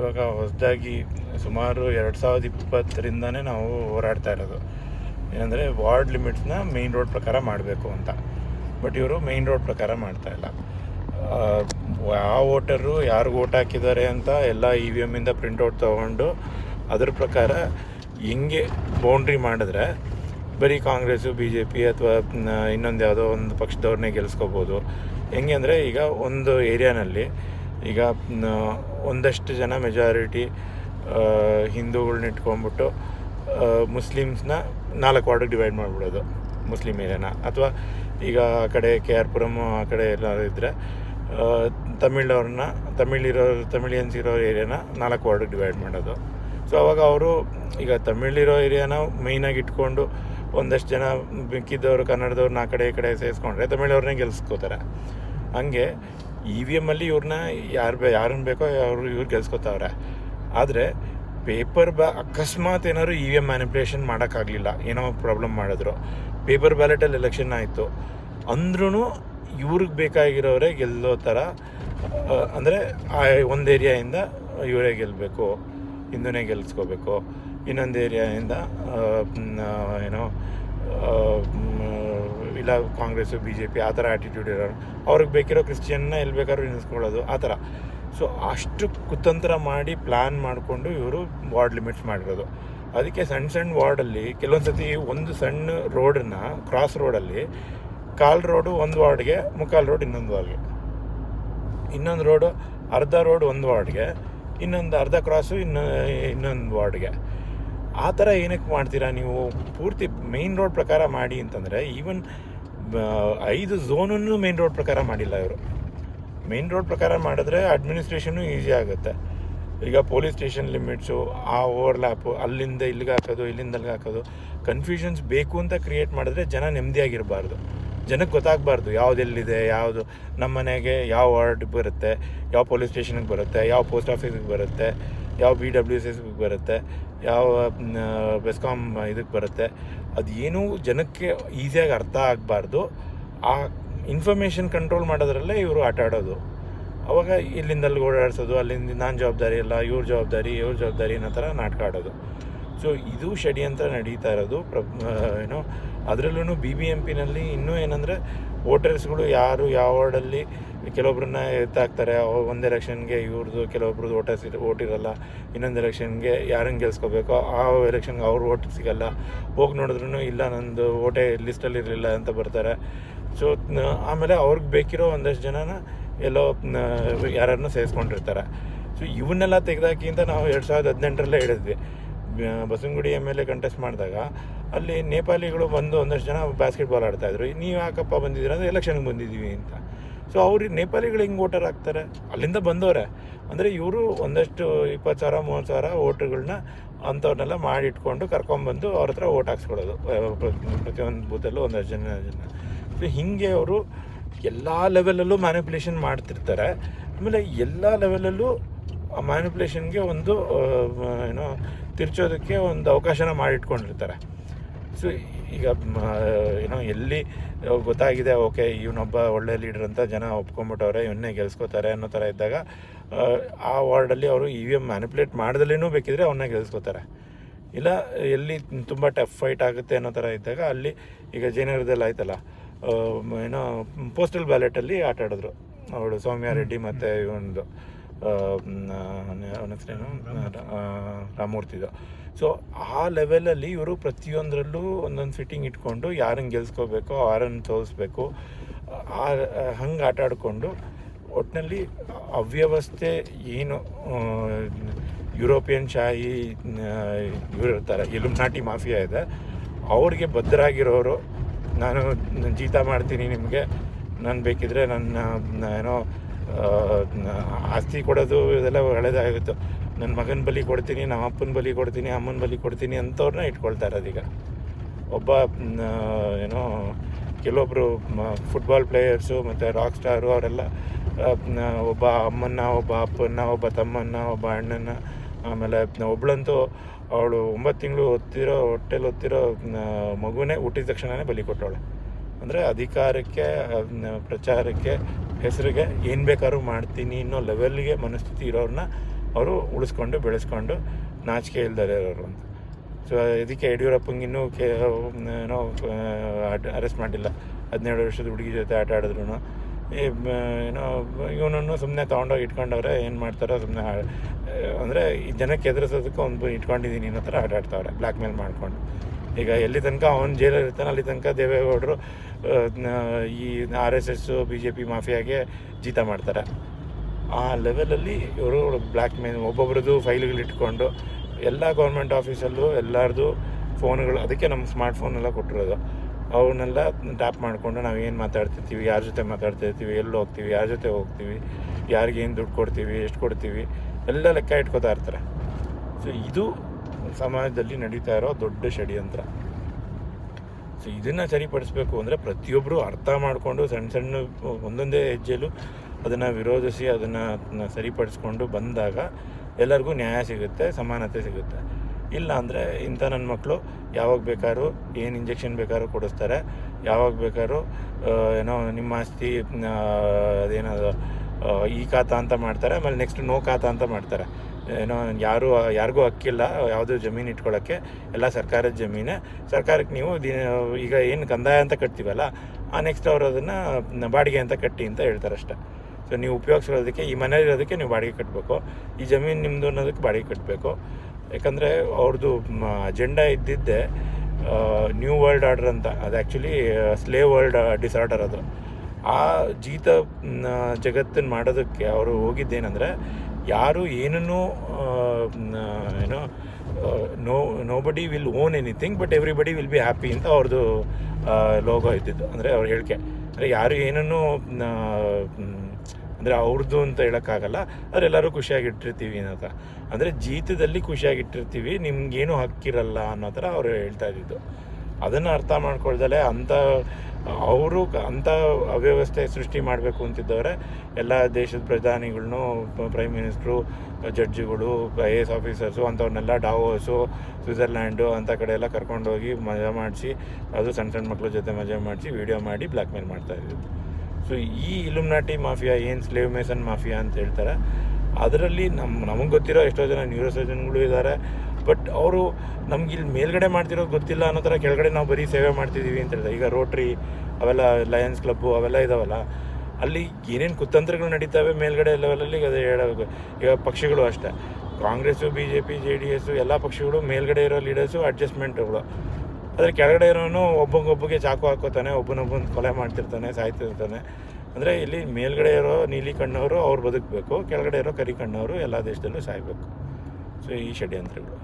ಇವಾಗ ಹೊಸದಾಗಿ ಸುಮಾರು ಎರಡು ಸಾವಿರದ ಇಪ್ಪತ್ತರಿಂದನೇ ನಾವು ಹೋರಾಡ್ತಾ ಇರೋದು. ಏನಂದರೆ ವಾರ್ಡ್ ಲಿಮಿಟ್ಸ್ನ ಮೇಯ್ನ್ ರೋಡ್ ಪ್ರಕಾರ ಮಾಡಬೇಕು ಅಂತ. ಬಟ್ ಇವರು ಮೇಯ್ನ್ ರೋಡ್ ಪ್ರಕಾರ ಮಾಡ್ತಾ ಇಲ್ಲ. ಯಾವ ವೋಟರು ಯಾರಿಗೆ ಓಟ್ ಹಾಕಿದ್ದಾರೆ ಅಂತ ಎಲ್ಲ ಇ ವಿ ಎಮ್ಮಿಂದ ಪ್ರಿಂಟೌಟ್ ತೊಗೊಂಡು ಅದ್ರ ಪ್ರಕಾರ ಹೆಂಗೆ ಬೌಂಡ್ರಿ ಮಾಡಿದ್ರೆ ಬರೀ ಕಾಂಗ್ರೆಸ್ಸು ಬಿ ಜೆ ಪಿ ಅಥವಾ ಇನ್ನೊಂದು ಯಾವುದೋ ಒಂದು ಪಕ್ಷದವ್ರನ್ನೇ ಗೆಲ್ಲಿಸ್ಕೋಬೋದು ಹೆಂಗೆ ಅಂದರೆ ಈಗ ಒಂದು ಏರಿಯಾನಲ್ಲಿ ಈಗ ಒಂದಷ್ಟು ಜನ ಮೆಜಾರಿಟಿ ಹಿಂದೂಗಳನ್ನ ಇಟ್ಕೊಂಡ್ಬಿಟ್ಟು ಮುಸ್ಲಿಮ್ಸ್ನ ನಾಲ್ಕು ವಾರ್ಡಿಗೆ ಡಿವೈಡ್ ಮಾಡಿಬಿಡೋದು ಮುಸ್ಲಿಮ್ ಏರಿಯಾನ. ಅಥವಾ ಈಗ ಆ ಕಡೆ ಕೆ ಆರ್ ಪುರಮ್ ಆ ಕಡೆ ಎಲ್ಲ ಇದ್ದರೆ ತಮಿಳವ್ರನ್ನ ತಮಿಳ್ ಇರೋ ತಮಿಳಿಯನ್ಸ್ ಇರೋ ಏರಿಯಾನ ನಾಲ್ಕು ವಾರ್ಡಿಗೆ ಡಿವೈಡ್ ಮಾಡೋದು. ಸೊ ಅವಾಗ ಅವರು, ಈಗ ತಮಿಳಿರೋ ಏರಿಯಾನ ಮೈನಾಗಿ ಇಟ್ಕೊಂಡು ಒಂದಷ್ಟು ಜನ ಬಿಕ್ಕಿದ್ದವರು, ಕನ್ನಡದವ್ರನ್ನ ಆ ಕಡೆ ಈ ಕಡೆ ಸೇರಿಸ್ಕೊಂಡ್ರೆ ತಮಿಳವ್ರನ್ನೇ ಗೆಲ್ಸ್ಕೋತಾರೆ. ಹಂಗೆ ಇ ವಿ ಎಮ್ಮಲ್ಲಿ ಇವ್ರನ್ನ ಯಾರು ಯಾರನ್ನ ಬೇಕೋ ಅವರು ಇವ್ರು ಗೆಲ್ಸ್ಕೊತಾವ್ರೆ ಆದರೆ ಪೇಪರ್ ಬ್ಯಾ ಅಕಸ್ಮಾತ್ ಏನಾದ್ರು ಇ ವಿ ಎಂ ಮ್ಯಾನಿಪುಲೇಷನ್ ಮಾಡೋಕ್ಕಾಗಲಿಲ್ಲ. ಏನೋ ಪ್ರಾಬ್ಲಮ್ ಮಾಡಿದ್ರು. ಪೇಪರ್ ಬ್ಯಾಲೆಟಲ್ಲಿ ಎಲೆಕ್ಷನ್ ಆಯಿತು. ಅಂದ್ರೂ ಇವ್ರಿಗೆ ಬೇಕಾಗಿರೋರೇ ಗೆಲ್ಲೋ ಥರ ಅಂದರೆ ಆ ಒಂದು ಏರಿಯಾಯಿಂದ ಇವರೇ ಗೆಲ್ಲಬೇಕು ಹಿಂದೂನೇ ಗೆಲ್ಲಿಸ್ಕೋಬೇಕು ಇನ್ನೊಂದು ಏರಿಯಾಯಿಂದ ಏನೋ ಇಲ್ಲ ಕಾಂಗ್ರೆಸ್ಸು ಬಿ ಜೆ ಪಿ ಆ ಥರ ಆ್ಯಟಿಟ್ಯೂಡ್ ಇರೋರು. ಅವ್ರಿಗೆ ಬೇಕಿರೋ ಕ್ರಿಶ್ಚಿಯನ್ನ ಎಲ್ಲಿ ಬೇಕಾದ್ರೂ ನಿಲ್ಲಿಸ್ಕೊಳ್ಳೋದು ಆ ಥರ. ಸೊ ಅಷ್ಟು ಕುತಂತ್ರ ಮಾಡಿ ಪ್ಲ್ಯಾನ್ ಮಾಡಿಕೊಂಡು ಇವರು ವಾರ್ಡ್ ಲಿಮಿಟ್ಸ್ ಮಾಡಿರೋದು. ಅದಕ್ಕೆ ಸಣ್ಣ ಸಣ್ಣ ವಾರ್ಡಲ್ಲಿ ಕೆಲವೊಂದು ಸತಿ ಒಂದು ಸಣ್ಣ ರೋಡನ್ನು ಕ್ರಾಸ್ ರೋಡಲ್ಲಿ ಕಾಲ್ ರೋಡು ಒಂದು ವಾರ್ಡ್ಗೆ ಮುಕ್ಕಾಲು ರೋಡ್ ಇನ್ನೊಂದು ವಾರ್ಡ್ಗೆ ಇನ್ನೊಂದು ರೋಡು ಅರ್ಧ ರೋಡ್ ಒಂದು ವಾರ್ಡ್ಗೆ ಇನ್ನೊಂದು ಅರ್ಧ ಕ್ರಾಸು ಇನ್ನು, ಇನ್ನೊಂದು ವಾರ್ಡ್ಗೆ ಆ ಥರ ಏನಕ್ಕೆ ಮಾಡ್ತೀರಾ ನೀವು? ಪೂರ್ತಿ ಮೇಯ್ನ್ ರೋಡ್ ಪ್ರಕಾರ ಮಾಡಿ ಅಂತಂದರೆ ಈವನ್ ಐದು ಝೋನನ್ನು ಮೇನ್ ರೋಡ್ ಪ್ರಕಾರ ಮಾಡಿಲ್ಲ ಇವರು. ಮೇನ್ ರೋಡ್ ಪ್ರಕಾರ ಮಾಡಿದ್ರೆ ಅಡ್ಮಿನಿಸ್ಟ್ರೇಷನು ಈಸಿ ಆಗುತ್ತೆ. ಈಗ ಪೊಲೀಸ್ ಸ್ಟೇಷನ್ ಲಿಮಿಟ್ಸು ಆ ಓವರ್ಲ್ಯಾಪು ಅಲ್ಲಿಂದ ಇಲ್ಲಿಗೆ ಹಾಕೋದು ಇಲ್ಲಿಂದ ಅಲ್ಲಿಗೆ ಹಾಕೋದು ಕನ್ಫ್ಯೂಷನ್ಸ್ ಬೇಕು ಅಂತ ಕ್ರಿಯೇಟ್ ಮಾಡಿದ್ರೆ ಜನ ನೆಮ್ಮದಿಯಾಗಿರಬಾರ್ದು. ಜನಕ್ಕೆ ಗೊತ್ತಾಗಬಾರ್ದು ಯಾವುದೆಲ್ಲಿದೆ ಯಾವುದು ನಮ್ಮ ಮನೆಗೆ ಯಾವ ವಾರ್ಡ್ ಬರುತ್ತೆ, ಯಾವ ಪೊಲೀಸ್ ಸ್ಟೇಷನ್ಗೆ ಬರುತ್ತೆ, ಯಾವ ಪೋಸ್ಟ್ ಆಫೀಸಿಗೆ ಬರುತ್ತೆ. ಯಾವ ಬಿ ಡಬ್ಲ್ಯೂ ಸಿ ಎಸ್ಗೆ ಬರುತ್ತೆ, ಯಾವ ಬೆಸ್ಕಾಮ್ ಇದಕ್ಕೆ ಬರುತ್ತೆ, ಅದು ಅದೇನೂ ಜನಕ್ಕೆ ಈಸಿಯಾಗಿ ಅರ್ಥ ಆಗಬಾರ್ದು. ಆ ಇನ್ಫಾರ್ಮೇಷನ್ ಕಂಟ್ರೋಲ್ ಮಾಡೋದ್ರಲ್ಲೇ ಇವರು ಆಟ ಆಡೋದು. ಅವಾಗ ಇಲ್ಲಿಂದಲ್ಲಿ ಓಡಾಡಿಸೋದು, ಅಲ್ಲಿಂದ ನಾನು ಜವಾಬ್ದಾರಿ ಇಲ್ಲ, ಇವ್ರ ಜವಾಬ್ದಾರಿ ಇವ್ರ ಜವಾಬ್ದಾರಿ ಅನ್ನೋ ಥರ ನಾಟಕ ಆಡೋದು. ಸೊ ಇದು ಷಡ್ಯಂತ್ರ ನಡೀತಾ ಇರೋದು. ಪ್ರ ಏನೋ ಅದರಲ್ಲೂ ಬಿ ಬಿ ಎಂ ಪಿನಲ್ಲಿ ಇನ್ನೂ ಏನಂದರೆ, ವೋಟರ್ಸ್ಗಳು ಯಾರು ಯಾವ ವಾರ್ಡಲ್ಲಿ ಕೆಲವೊಬ್ರನ್ನ ಎತ್ತಾಕ್ತಾರೆ ಒಂದು ಎಲೆಕ್ಷನ್ಗೆ ಇವ್ರದ್ದು ಕೆಲವೊಬ್ರದ್ದು ವೋಟರ್ಸ್ ವೋಟ್ ಇರಲ್ಲ, ಇನ್ನೊಂದು ಎಲೆಕ್ಷನ್ಗೆ ಯಾರನ್ನು ಗೆಲ್ಸ್ಕೋಬೇಕೋ, ಆ ಎಲೆಕ್ಷನ್ಗೆ ಅವ್ರ ವೋಟ್ ಸಿಗಲ್ಲ. ಹೋಗಿ ನೋಡಿದ್ರು ಇಲ್ಲ, ನಂದು ವೋಟೇ ಲಿಸ್ಟಲ್ಲಿ ಇರಲಿಲ್ಲ ಅಂತ ಬರ್ತಾರೆ. ಸೊ ಆಮೇಲೆ ಅವ್ರಿಗೆ ಬೇಕಿರೋ ಒಂದಷ್ಟು ಜನನ ಎಲ್ಲೋ ಯಾರನ್ನು ಸೇರಿಸ್ಕೊಂಡಿರ್ತಾರೆ. ಸೊ ಇವನ್ನೆಲ್ಲ ತೆಗೆದಾಕಿ ಅಂತ ನಾವು ಎರಡು ಸಾವಿರದ ಹದಿನೆಂಟರಲ್ಲೇ ಹೇಳಿದ್ವಿ. Basavanagudi M L A contest ಮಾಡಿದಾಗ ಅಲ್ಲಿ ನೇಪಾಳಿಗಳು ಬಂದು ಒಂದಷ್ಟು ಜನ ಬಾಸ್ಕೆಟ್ಬಾಲ್ ಆಡ್ತಾಯಿದ್ರು ನೀವು ಯಾಕಪ್ಪ ಬಂದಿದ್ದೀರ? ಅಂದರೆ ಎಲೆಕ್ಷನ್ಗೆ ಬಂದಿದ್ದೀವಿ ಅಂತ. ಸೊ ಅವ್ರಿಗೆ ನೇಪಾಳಿಗಳು ಹೆಂಗೆ ವೋಟರ್ ಆಗ್ತಾರೆ ಅಲ್ಲಿಂದ ಬಂದವರೆ. ಅಂದರೆ ಇವರು ಒಂದಷ್ಟು ಇಪ್ಪತ್ತು ಸಾವಿರ, ಮೂವತ್ತು ಸಾವಿರ ವೋಟ್ರುಗಳನ್ನ ಅಂಥವ್ರನ್ನೆಲ್ಲ ಮಾಡಿಟ್ಕೊಂಡು ಕರ್ಕೊಂಬಂದು ಅವ್ರ ಹತ್ರ ವೋಟ್ ಹಾಕ್ಸ್ಕೊಳ್ಳೋದು. ಪ್ರತಿಯೊಂದು ಬೂತಲ್ಲೂ ಒಂದಷ್ಟು ಜನ ಜನ. ಸೊ ಹೀಗೆ ಅವರು ಎಲ್ಲ ಲೆವೆಲಲ್ಲೂ ಮ್ಯಾನಿಪ್ಯುಲೇಷನ್ ಮಾಡ್ತಿರ್ತಾರೆ. ಆಮೇಲೆ ಎಲ್ಲ ಲೆವೆಲಲ್ಲೂ ಆ ಮ್ಯಾನಿಪುಲೇಷನ್ಗೆ ಒಂದು ಏನೋ ತಿರ್ಚೋದಕ್ಕೆ ಒಂದು ಅವಕಾಶನ ಮಾಡಿಟ್ಕೊಂಡಿರ್ತಾರೆ. ಸೊ ಈಗ ಏನೋ ಎಲ್ಲಿ ಗೊತ್ತಾಗಿದೆ ಓಕೆ ಇವನೊಬ್ಬ ಒಳ್ಳೆ ಲೀಡರ್ ಅಂತ ಜನ ಒಪ್ಕೊಂಬಿಟ್ಟವ್ರೆ ಇವನ್ನೇ ಗೆಲ್ಸ್ಕೋತಾರೆ ಅನ್ನೋ ಥರ ಇದ್ದಾಗ ಆ, ವಾರ್ಡಲ್ಲಿ ಅವರು ಇ ವಿ ಎಂ ಮ್ಯಾನಿಪುಲೇಟ್ ಮಾಡ್ದಲೇನೂ ಬೇಕಿದ್ರೆ ಅವನ್ನ ಗೆಲ್ಸ್ಕೋತಾರೆ. ಇಲ್ಲ ಎಲ್ಲಿ ತುಂಬ ಟಫ್ ಫೈಟ್ ಆಗುತ್ತೆ ಅನ್ನೋ ಥರ ಇದ್ದಾಗ ಅಲ್ಲಿ ಈಗ ಜಯನಗರದಲ್ಲಿ ಆಯ್ತಲ್ಲ ಏನೋ ಪೋಸ್ಟಲ್ ಬ್ಯಾಲೆಟಲ್ಲಿ ಆಟಾಡಿದ್ರು. ಅವಳು ಸೌಮ್ಯ ರೆಡ್ಡಿ ಮತ್ತು ಇವೊಂದು ಅವನ ಹೆಸರೇನು ರಾಮಮೂರ್ತಿದು ಸೊ ಆ ಲೆವೆಲಲ್ಲಿ ಇವರು ಪ್ರತಿಯೊಂದರಲ್ಲೂ ಒಂದೊಂದು ಫಿಟ್ಟಿಂಗ್ ಇಟ್ಕೊಂಡು ಯಾರನ್ನು ಗೆಲ್ಸ್ಕೋಬೇಕು ಯಾರನ್ನು ತೋರಿಸ್ಬೇಕು, ಆ ಹಂಗೆ ಆಟ ಆಡಿಕೊಂಡು ಒಟ್ಟಿನಲ್ಲಿ ಅವ್ಯವಸ್ಥೆ ಏನು ಯುರೋಪಿಯನ್ ಶಾಹಿ ಇವರು ಇರ್ತಾರೆ, ಇಲುಮ್ನಾಟಿ ಮಾಫಿಯಾ ಇದೆ. ಅವ್ರಿಗೆ ಭದ್ರಾಗಿರೋರು, ನಾನು ಜೀತ ಮಾಡ್ತೀನಿ ನಿಮಗೆ, ನಾನು ಬೇಕಿದ್ರೆ ನನ್ನ ಏನೋ ಆಸ್ತಿ ಕೊಡೋದು ಇದೆಲ್ಲ ಒಳ್ಳೇದಾಗಿತ್ತು. ನನ್ನ ಮಗನ ಬಲಿ ಕೊಡ್ತೀನಿ ನಮ್ಮ ಅಪ್ಪನ ಬಲಿ ಕೊಡ್ತೀನಿ, ಅಮ್ಮನ ಬಲಿ ಕೊಡ್ತೀನಿ ಅಂಥವ್ರನ್ನ ಇಟ್ಕೊಳ್ತಾ ಇರೋದೀಗ ಒಬ್ಬ ಏನೋ ಕೆಲವೊಬ್ಬರು ಫುಟ್ಬಾಲ್ ಪ್ಲೇಯರ್ಸು ಮತ್ತು ರಾಕ್ ಸ್ಟಾರು ಅವರೆಲ್ಲ ಒಬ್ಬ ಅಮ್ಮನ್ನ, ಒಬ್ಬ ಅಪ್ಪನ್ನ, ಒಬ್ಬ ತಮ್ಮನ್ನ, ಒಬ್ಬ ಅಣ್ಣನ ಆಮೇಲೆ ಒಬ್ಳಂತೂ ಅವಳು ಒಂಬತ್ತು ತಿಂಗಳು ಹೊತ್ತಿರೋ, ಹೊಟ್ಟೆಲಿ ಹೊತ್ತಿರೋ ಮಗುನೇ ಹುಟ್ಟಿದ ತಕ್ಷಣವೇ ಬಲಿ ಕೊಟ್ಟವಳು. ಅಂದರೆ ಅಧಿಕಾರಕ್ಕೆ ಪ್ರಚಾರಕ್ಕೆ ಹೆಸರಿಗೆ ಏನು ಬೇಕಾದ್ರೂ ಮಾಡ್ತೀನಿ ಅನ್ನೋ ಲೆವೆಲ್ಗೆ ಮನಸ್ಥಿತಿ ಇರೋರನ್ನ ಅವರು ಉಳಿಸ್ಕೊಂಡು, ಬೆಳೆಸ್ಕೊಂಡು ನಾಚಿಕೆ ಇಲ್ದಾರೆ ಇರೋರು ಅಂತ. ಸೊ ಇದಕ್ಕೆ ಯಡಿಯೂರಪ್ಪಂಗೆ ಇನ್ನೂ ಕೆ, ಏನೋ ಅರೆಸ್ಟ್ ಮಾಡಿಲ್ಲ. ಹದಿನೇಳು ವರ್ಷದ ಹುಡುಗಿ ಜೊತೆ ಆಟ ಆಡಿದ್ರು ಏನೋ, ಇವನನ್ನು ಸುಮ್ಮನೆ ತೊಗೊಂಡೋಗಿ ಇಟ್ಕೊಂಡವ್ರೆ, ಏನು ಮಾಡ್ತಾರೋ ಸುಮ್ಮನೆ ಅಂದರೆ ಈ ಜನಕ್ಕೆ ಎದುರಿಸೋದಕ್ಕೆ ಒಂದು ಇಟ್ಕೊಂಡಿದ್ದೀನಿ ಅನ್ನೋ ಥರ ಆಟ ಆಡ್ತಾವ್ರೆ ಬ್ಲ್ಯಾಕ್ ಮೇಲ್ ಮಾಡ್ಕೊಂಡು. ಈಗ ಎಲ್ಲಿ ತನಕ ಅವನು ಜೈಲಲ್ಲಿ ಇರ್ತಾನೆ, ಅಲ್ಲಿ ತನಕ ದೇವೇಗೌಡರು ಈ R S S B J P ಮಾಫಿಯಾಗೆ ಜೀತ ಮಾಡ್ತಾರೆ. ಆ ಲೆವೆಲಲ್ಲಿ ಇವರು ಬ್ಲ್ಯಾಕ್ ಮೇಲ್ ಒಬ್ಬೊಬ್ರದ್ದು ಫೈಲ್ಗಳು ಇಟ್ಕೊಂಡು ಎಲ್ಲ ಗೌರ್ಮೆಂಟ್ ಆಫೀಸಲ್ಲೂ ಎಲ್ಲರದು ಫೋನ್ಗಳು ಅದಕ್ಕೆ ನಮ್ಮ ಸ್ಮಾರ್ಟ್ ಫೋನೆಲ್ಲ ಕೊಟ್ಟಿರೋದು. ಅವನ್ನೆಲ್ಲ ಟ್ಯಾಪ್ ಮಾಡಿಕೊಂಡು ನಾವು ಏನು ಮಾತಾಡ್ತಿರ್ತೀವಿ, ಯಾರ ಜೊತೆ ಮಾತಾಡ್ತಿರ್ತೀವಿ, ಎಲ್ಲಿ ಹೋಗ್ತೀವಿ, ಯಾರ ಜೊತೆ ಹೋಗ್ತೀವಿ ಯಾರಿಗೇನು ದುಡ್ಡು ಕೊಡ್ತೀವಿ, ಎಷ್ಟು ಕೊಡ್ತೀವಿ, ಎಲ್ಲ ಲೆಕ್ಕ ಇಟ್ಕೋತಾ ಇರ್ತಾರೆ. ಸೊ ಇದು ಸಮಾಜದಲ್ಲಿ ನಡೀತಾ ಇರೋ ದೊಡ್ಡ ಷಡ್ಯಂತ್ರ. ಸೊ ಇದನ್ನು ಸರಿಪಡಿಸ್ಬೇಕು ಅಂದರೆ ಪ್ರತಿಯೊಬ್ಬರು ಅರ್ಥ ಮಾಡಿಕೊಂಡು ಸಣ್ಣ ಸಣ್ಣ ಒಂದೊಂದೇ ಹೆಜ್ಜೆಲು ಅದನ್ನು ವಿರೋಧಿಸಿ ಅದನ್ನು ಸರಿಪಡಿಸ್ಕೊಂಡು ಬಂದಾಗ ಎಲ್ಲರಿಗೂ ನ್ಯಾಯ ಸಿಗುತ್ತೆ, ಸಮಾನತೆ ಸಿಗುತ್ತೆ. ಇಲ್ಲ ಅಂದರೆ ಇಂಥ ನನ್ನ ಮಕ್ಕಳು ಯಾವಾಗ ಬೇಕಾದ್ರೂ ಏನು ಇಂಜೆಕ್ಷನ್ ಬೇಕಾದ್ರೂ ಕೊಡಿಸ್ತಾರೆ, ಯಾವಾಗ ಬೇಕಾದ್ರೂ ಏನೋ ನಿಮ್ಮ ಆಸ್ತಿ ಅದೇನೋ ಈ ಖಾತ ಅಂತ ಮಾಡ್ತಾರೆ, ಆಮೇಲೆ ನೆಕ್ಸ್ಟ್ ನೋ ಖಾತ ಅಂತ ಮಾಡ್ತಾರೆ. ಏನೋ ಯಾರು, ಯಾರಿಗೂ ಹಕ್ಕಿಲ್ಲ, ಯಾವುದೂ ಜಮೀನು ಇಟ್ಕೊಳ್ಳೋಕ್ಕೆ, ಎಲ್ಲ ಸರ್ಕಾರದ ಜಮೀನೇ. ಸರ್ಕಾರಕ್ಕೆ ನೀವು ದಿನ, ಈಗ ಏನು ಕಂದಾಯ ಅಂತ ಕಟ್ತೀವಲ್ಲ, ಆ ನೆಕ್ಸ್ಟ್ ಅವರು ಅದನ್ನು ಬಾಡಿಗೆ ಅಂತ ಕಟ್ಟಿ ಅಂತ ಹೇಳ್ತಾರೆ ಅಷ್ಟೆ ಸೊ ನೀವು ಉಪಯೋಗಿಸಿರೋದಕ್ಕೆ ಈ ಮನೇಲಿ ಇರೋದಕ್ಕೆ ನೀವು ಬಾಡಿಗೆ ಕಟ್ಟಬೇಕು ಈ ಜಮೀನು ನಿಮ್ಮದು ಅನ್ನೋದಕ್ಕೆ ಬಾಡಿಗೆ ಕಟ್ಟಬೇಕು ಯಾಕಂದರೆ ಅವ್ರದ್ದು ಅಜೆಂಡಾ ಇದ್ದಿದ್ದೆ ನ್ಯೂ ವರ್ಲ್ಡ್ ಆರ್ಡರ್ ಅಂತ. ಅದು ಆ್ಯಕ್ಚುಲಿ ಸ್ಲೇ ವರ್ಲ್ಡ್ ಡಿಸಾರ್ಡರ್ ಅದು. ಆ ಜೀತ ಜಗತ್ತನ್ನು ಮಾಡೋದಕ್ಕೆ ಅವರು ಹೋಗಿದ್ದೇನೆಂದರೆ ಯಾರು ಏನನ್ನೂ ಏನೋ no nobody will own anything but everybody will be happy ಅಂತ ಅವ್ರದ್ದು ಲೋಗೋ ಇದ್ದಿದ್ದು. ಅಂದರೆ ಅವ್ರ ಹೇಳಿಕೆ. ಅಂದರೆ ಯಾರು ಏನನ್ನೂ ಅಂದರೆ ಅವ್ರದ್ದು ಅಂತ ಹೇಳೋಕ್ಕಾಗಲ್ಲ. ಅವರೆಲ್ಲರೂ ಖುಷಿಯಾಗಿಟ್ಟಿರ್ತೀವಿ ಥರ ಅಂದರೆ ಜೀತದಲ್ಲಿ ಖುಷಿಯಾಗಿಟ್ಟಿರ್ತೀವಿ, ನಿಮಗೇನು ಹಕ್ಕಿರಲ್ಲ ಅನ್ನೋ ಥರ ಅವರು ಹೇಳ್ತಾ ಇದ್ದಿದ್ದು. ಅದನ್ನು ಅರ್ಥ ಮಾಡ್ಕೊಳ್ದಲೆ ಅಂಥ ಅವರು ಅಂಥ ಅವ್ಯವಸ್ಥೆ ಸೃಷ್ಟಿ ಮಾಡಬೇಕು ಅಂತಿದ್ದವರೆ. ಎಲ್ಲ ದೇಶದ ಪ್ರಧಾನಿಗಳ್ನು ಪ್ರೈಮ್ ಮಿನಿಸ್ಟ್ರು ಜಡ್ಜ್ಗಳು ಐ ಎ ಎಸ್ ಆಫೀಸರ್ಸು ಅಂಥವ್ರನ್ನೆಲ್ಲ ಡಾವೋಸು ಸ್ವಿಟ್ಜರ್ಲ್ಯಾಂಡು ಅಂಥ ಕಡೆ ಎಲ್ಲ ಕರ್ಕೊಂಡೋಗಿ ಮಜಾ ಮಾಡಿಸಿ, ಅದು ಸಣ್ಣ ಸಣ್ಣ ಮಕ್ಕಳ ಜೊತೆ ಮಜಾ ಮಾಡಿಸಿ ವೀಡಿಯೋ ಮಾಡಿ ಬ್ಲ್ಯಾಕ್ ಮೇಲ್ ಮಾಡ್ತಾ ಇದ್ದಿದ್ದು. ಸೊ ಈ ಇಲುಮ್ನಾಟಿ ಮಾಫಿಯಾ ಏನು ಸ್ಲೇವ್ ಮೇಸನ್ ಮಾಫಿಯಾ ಅಂತ ಹೇಳ್ತಾರೆ, ಅದರಲ್ಲಿ ನಮ್ಮ ನಮಗೆ ಗೊತ್ತಿರೋ ಎಷ್ಟೋ ಜನ ನ್ಯೂರೋ ಸರ್ಜನ್ಗಳು ಇದ್ದಾರೆ ಬಟ್ ಅವರು ನಮ್ಗೆ ಇಲ್ಲಿ ಮೇಲ್ಗಡೆ ಮಾಡ್ತಿರೋದು ಗೊತ್ತಿಲ್ಲ ಅನ್ನೋ ಥರ ಕೆಳಗಡೆ ನಾವು ಬರೀ ಸೇವೆ ಮಾಡ್ತಿದ್ದೀವಿ ಅಂತ ಹೇಳಿದ್ರೆ, ಈಗ ರೋಟ್ರಿ ಅವೆಲ್ಲ ಲಯನ್ಸ್ ಕ್ಲಬ್ಬು ಅವೆಲ್ಲ ಇದಾವಲ್ಲ, ಅಲ್ಲಿ ಏನೇನು ಕುತಂತ್ರಗಳು ನಡೀತಾವೆ ಮೇಲ್ಗಡೆ ಲೆವೆಲಲ್ಲಿ ಅದು ಹೇಳಬೇಕು ಈಗ ಪಕ್ಷಗಳು ಅಷ್ಟೇ. Congress B J P J D S ಎಲ್ಲ ಪಕ್ಷಗಳು ಮೇಲ್ಗಡೆ ಇರೋ ಲೀಡರ್ಸು ಅಡ್ಜಸ್ಟ್ಮೆಂಟ್ಗಳು ಆದರೆ ಕೆಳಗಡೆ ಇರೋನು ಒಬ್ಬೊಬ್ಬಗೆ ಚಾಕು ಹಾಕೋತಾನೆ, ಒಬ್ಬನೊಬ್ಬನ ಕೊಲೆ ಮಾಡ್ತಿರ್ತಾನೆ, ಸಾಯ್ತಿರ್ತಾನೆ. ಅಂದರೆ ಇಲ್ಲಿ ಮೇಲ್ಗಡೆ ಇರೋ ನೀಲಿ ಕಣ್ಣವರು ಅವ್ರು ಬದುಕಬೇಕು, ಕೆಳಗಡೆ ಇರೋ ಕರಿ ಕಣ್ಣವರು ಎಲ್ಲ ದೇಶದಲ್ಲೂ ಸಾಯಬೇಕು. ಸೊ ಈ ಷಡ್ಯಂತ್ರಗಳು